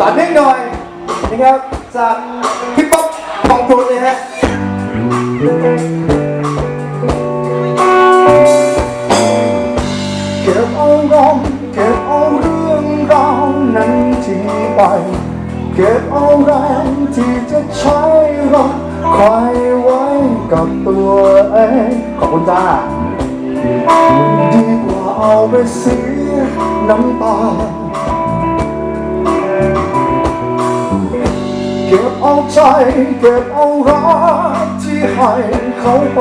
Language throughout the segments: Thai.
ต่อเนื่องหน่อยนะครับจากฮิปฮอปของตัวเลยฮะเก็บเอารอมเก็บเอาเรื่องราวนั้นทิ้งไป เก็บเอาแรงที่จะใช้รักใครไว้กับตัวเองขอบคุณจ้าดีกว่าเอาไปเสียน้ำตา ก็บเอาใจ เก็บเอารักที่ให้เขาไป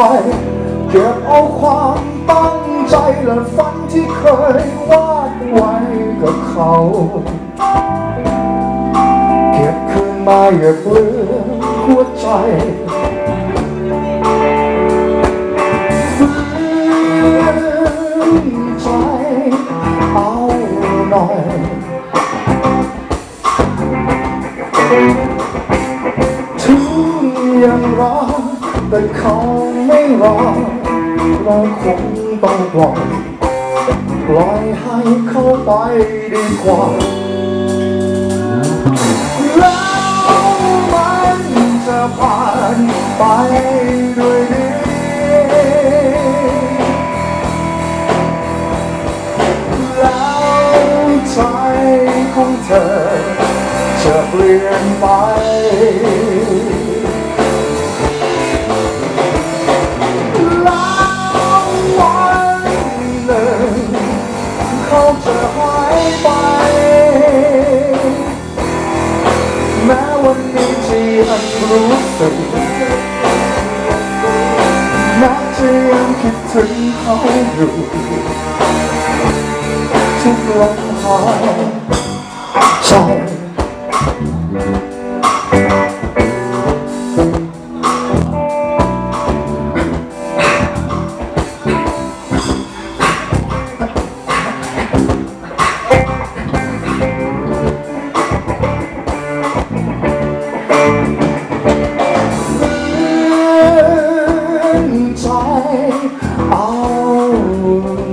เก็บเอาความตั้งใจและฝันที่เคยวาดไว้กับเขา เก็บคืนมาอย่าเปลืองหัวใจฝืนใจเอาหน่อย แต่เขาไม่รักเราคงต้องปล่อยปล่อยให้เขาไปดีกว่าแล้วมันจะผ่านไปด้วยดีแล้วใจของเธอจะเปลี่ยนไป ม้วันนี้จะยังรู้สึกแม้จะยังคิ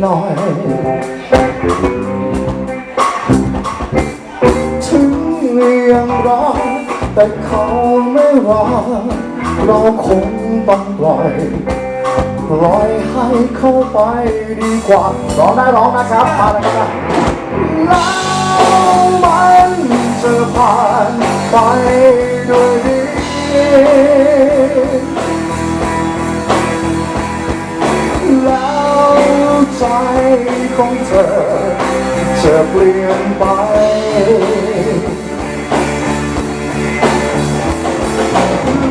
น่อยถึงยังรักแต่เขาไม่รักเราคงต้องปล่อยปล่อยให้เขาไปดีกว่าร้องได้ร้องนะครับ มาเลยครับแล้วมันจะผ่านไปด้วยดี ใจของเธอจะเปลี่ยนไป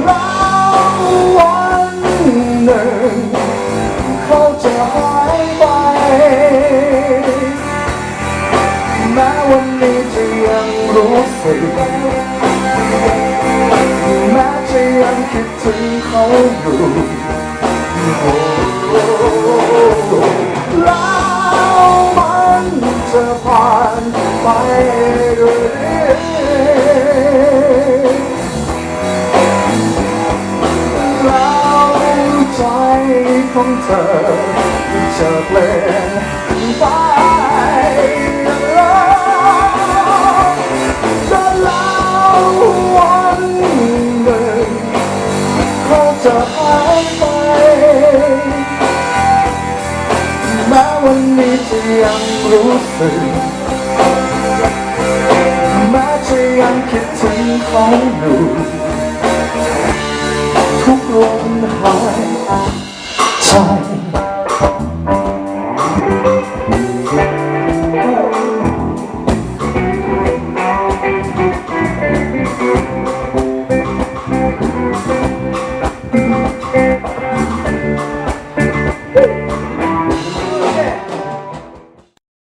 แล้ววันหนึ่งเขาจะหายไป แม้วันนี้จะยังรู้สึกแม้จะยังคิดถึงเขาอยู่ แล้วมันจะผ่านไปด้วยดีแล้วใจของเธอจะเปลี่ยนไป วันนี้จะยังรู้สึกแม้จะยังคิดถึงเขาอยู่ทุกลมหายใจ